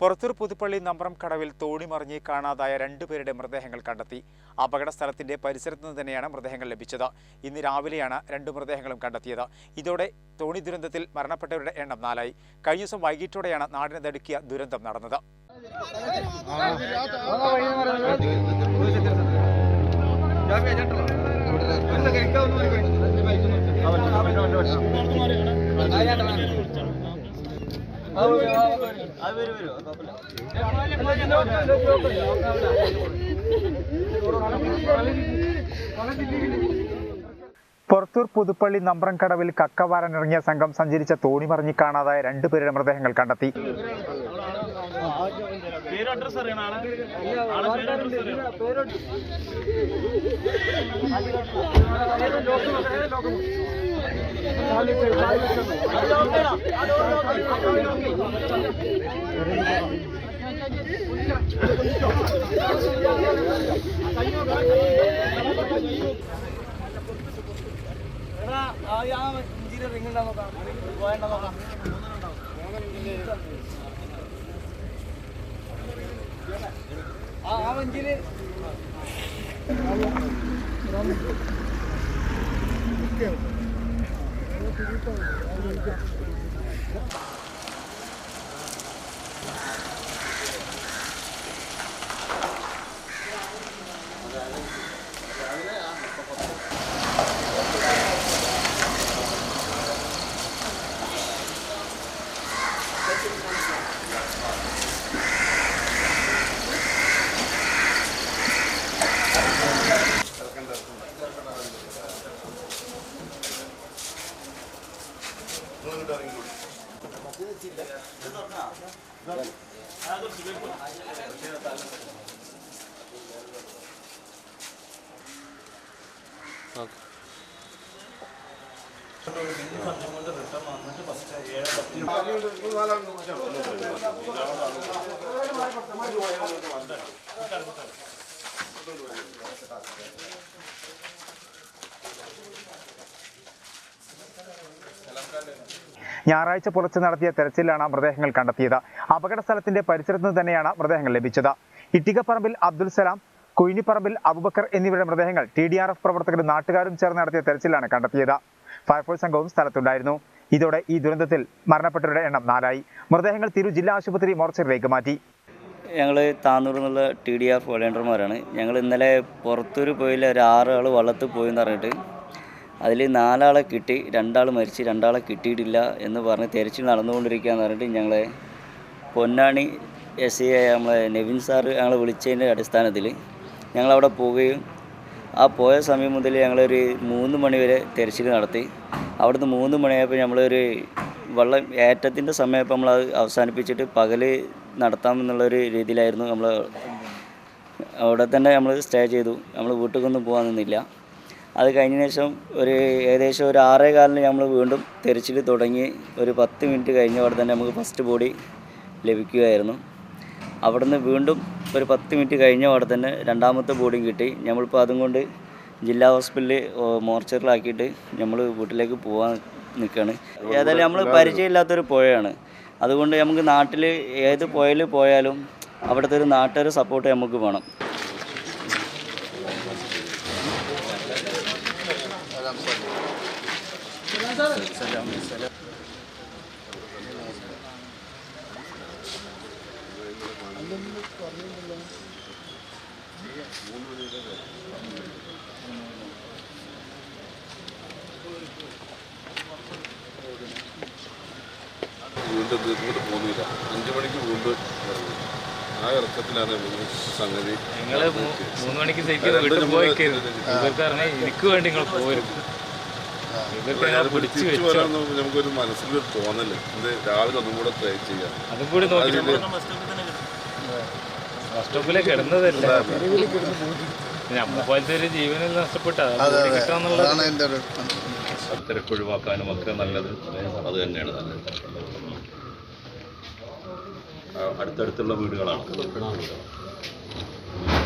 പുറത്തൂർ പുതുപ്പള്ളി നമ്പ്രം കടവിൽ തോണി മറിഞ്ഞ് കാണാതായ രണ്ടുപേരുടെ മൃതദേഹങ്ങൾ കണ്ടെത്തി അപകട സ്ഥലത്തിന്റെ പരിസരത്ത് നിന്ന് തന്നെയാണ് മൃതദേഹങ്ങൾ ലഭിച്ചത് ഇന്ന് രാവിലെയാണ് രണ്ട് മൃതദേഹങ്ങളും കണ്ടെത്തിയത് ഇതോടെ തോണി ദുരന്തത്തിൽ മരണപ്പെട്ടവരുടെ എണ്ണം നാലായി കഴിഞ്ഞ ദിവസം വൈകിട്ടോടെയാണ് നാടിനെ തടുക്കിയ ദുരന്തം നടന്നത് പുറത്തൂർ പുതുപ്പള്ളി നമ്പ്രംകടവിൽ കക്കവാരനിറങ്ങിയ സംഘം സഞ്ചരിച്ച തോണി മറിഞ്ഞ് കാണാതായ രണ്ടുപേരുടെ മൃതദേഹങ്ങൾ കണ്ടെത്തി. റിംഗ് ഉണ്ടാ നോക്കാം പോയണ്ട നോക്കാം ആ ആ വഞ്ചിയിൽ റിട്ടേൺ വന്നിട്ട് ഫസ്റ്റ് ഏഴ് പത്ത് ഞായറാഴ്ച പുലർച്ചെ നടത്തിയ തെരച്ചിലാണ് മൃതദേഹങ്ങൾ കണ്ടെത്തിയത്. അപകട സ്ഥലത്തിന്റെ പരിസരത്ത് തന്നെയാണ് മൃതദേഹങ്ങൾ ലഭിച്ചത്. ഇട്ടികപ്പറമ്പിൽ അബ്ദുൽ സലാം കുയിനിപ്പറമ്പിൽ അബുബക്കർ എന്നിവരുടെ മൃതദേഹങ്ങൾ ടി ഡി ആർ എഫ് പ്രവർത്തകരും നാട്ടുകാരും ചേർന്ന് നടത്തിയ തെരച്ചിലാണ് കണ്ടെത്തിയത്. ഫയർഫോഴ്സ് സംഘവും സ്ഥലത്തുണ്ടായിരുന്നു. ഇതോടെ ഈ ദുരന്തത്തിൽ മരണപ്പെട്ടവരുടെ എണ്ണം നാലായി. മൃതദേഹങ്ങൾ തിരു ജില്ലാ ആശുപത്രി മോർച്ചറിയിലേക്ക് മാറ്റി. ഞങ്ങൾ താന്നൂർ എന്നുള്ള ടി ഡി ആർ വോളണ്ടിയർമാരാണ്. ഞങ്ങൾ ഇന്നലെ പുറത്തൂർ പോയില്ല ഒരു ആറ് ആൾ വള്ളത്തിൽ പോയി എന്ന് പറഞ്ഞിട്ട് അതിൽ നാലാളെ കിട്ടി രണ്ടാൾ മരിച്ച് രണ്ടാളെ കിട്ടിയിട്ടില്ല എന്ന് പറഞ്ഞ് തിരച്ചിൽ നടന്നുകൊണ്ടിരിക്കുകയെന്ന് പറഞ്ഞിട്ട് ഞങ്ങളെ പൊന്നാണി എസ് ഐ നമ്മളെ നെവിൻ സാറ് ഞങ്ങളെ വിളിച്ചതിന്റെ അടിസ്ഥാനത്തിൽ ഞങ്ങളവിടെ പോവുകയും ആ പോയ സമയം മുതൽ ഞങ്ങളൊരു മൂന്ന് മണി വരെ തിരച്ചിൽ നടത്തി. അവിടുന്ന് മൂന്ന് മണിയായപ്പോൾ നമ്മളൊരു വെള്ളം ഏറ്റത്തിന്റെ സമയപ്പോൾ നമ്മൾ അത് അവസാനിപ്പിച്ചിട്ട് പകൽ നടത്താമെന്നുള്ളൊരു രീതിയിലായിരുന്നു നമ്മൾ അവിടെ തന്നെ നമ്മൾ സ്റ്റേ ചെയ്തു. നമ്മൾ വീട്ടിലേക്കൊന്നും പോകാൻ നിന്നില്ല. അത് കഴിഞ്ഞ ശേഷം ഒരു ഏകദേശം ഒരു ആറേ കാലിന് നമ്മൾ വീണ്ടും തെരച്ചിൽ തുടങ്ങി. ഒരു പത്ത് മിനിറ്റ് കഴിഞ്ഞ അവിടെ തന്നെ നമുക്ക് ഫസ്റ്റ് ബോഡി ലഭിക്കുകയായിരുന്നു. നിന്ന് വീണ്ടും ഒരു പത്ത് മിനിറ്റ് കഴിഞ്ഞ അവിടെ തന്നെ രണ്ടാമത്തെ ബോഡിയും കിട്ടി. നമ്മളിപ്പോൾ അതും കൊണ്ട് ജില്ലാ ഹോസ്പിറ്റലിൽ മോർച്ചറിലാക്കിയിട്ട് നമ്മൾ വീട്ടിലേക്ക് പോകാൻ നിൽക്കുകയാണ് ഏതായാലും നമ്മൾ പരിചയമില്ലാത്തൊരു പുഴയാണ്. അതുകൊണ്ട് നമുക്ക് നാട്ടിൽ ഏത് പുഴയിൽ പോയാലും അവിടുത്തെ ഒരു നാട്ടുകാർ സപ്പോർട്ട് നമുക്ക് വേണം. വീണ്ടും ഇങ്ങോട്ട് പോകുന്നില്ല അഞ്ചു മണിക്ക് വീണ്ടും ഇറങ്ങി ആ ഇറക്കത്തിലാണ് സംഗതി നിങ്ങൾ മൂന്ന് മണിക്ക് ശരിക്കും വീട്ടിൽ പറഞ്ഞാൽ എനിക്ക് വേണ്ടി നിങ്ങൾ പോരുത്. നമുക്കൊരു മനസ്സിലൊരു തോന്നൽ. ഇത് രാവിലെ ഒന്നും കൂടെ ട്രൈ ചെയ്യാം. അതും കൂടി നോക്കി ബസ് സ്റ്റോപ്പിലെ കിടന്നതല്ല? നമ്മളെ പോലത്തെ ഒരു ജീവനിൽ നഷ്ടപ്പെട്ട കിട്ടാന്നുള്ളത് തിരക്ക് ഒഴിവാക്കാനും ഒക്കെ നല്ലത്. അത് തന്നെയാണ് നല്ലത്. അടുത്തടുത്തുള്ള വീടുകളാണ്.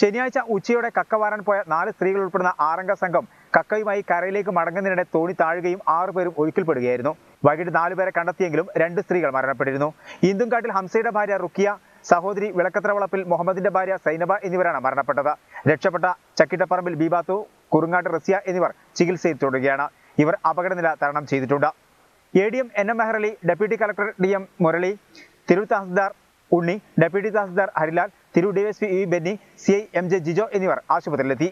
ശനിയാഴ്ച ഉച്ചയോടെ കക്ക വാരാൻ പോയ നാല് സ്ത്രീകൾ ഉൾപ്പെടുന്ന ആറംഗ സംഘം കക്കയുമായി കരയിലേക്ക് മടങ്ങുന്നതിനിടെ തോണി താഴുകയും ആറുപേരും ഒഴുക്കിൽപ്പെടുകയായിരുന്നു. വൈകിട്ട് നാലുപേരെ കണ്ടെത്തിയെങ്കിലും രണ്ട് സ്ത്രീകൾ മരണപ്പെട്ടിരുന്നു. ഇന്ദുംകാട്ടിൽ ഹംസയുടെ ഭാര്യ റുക്കിയ സഹോദരി വിളക്കത്ര വളപ്പിൽ മുഹമ്മദിന്റെ ഭാര്യ സൈനബ എന്നിവരാണ് മരണപ്പെട്ടത്. രക്ഷപ്പെട്ട ചക്കിട്ടപ്പറമ്പിൽ ബീബാത്തു കുറുങ്ങാട്ട് റസിയ എന്നിവർ ചികിത്സയിൽ തുടരുകയാണ്. ഇവർ അപകടനില തരണം ചെയ്തിട്ടുണ്ട്. A D M N M Mehrali deputy collector D M Murali തിരു തഹസിൽദാർ ഉണ്ണി ഡെപ്യൂട്ടി തഹസിൽദാർ ഹരിലാൽ തിരു DYSP E Benny C I M J Jijo എന്നിവർ ആശുപത്രിയിലെത്തി.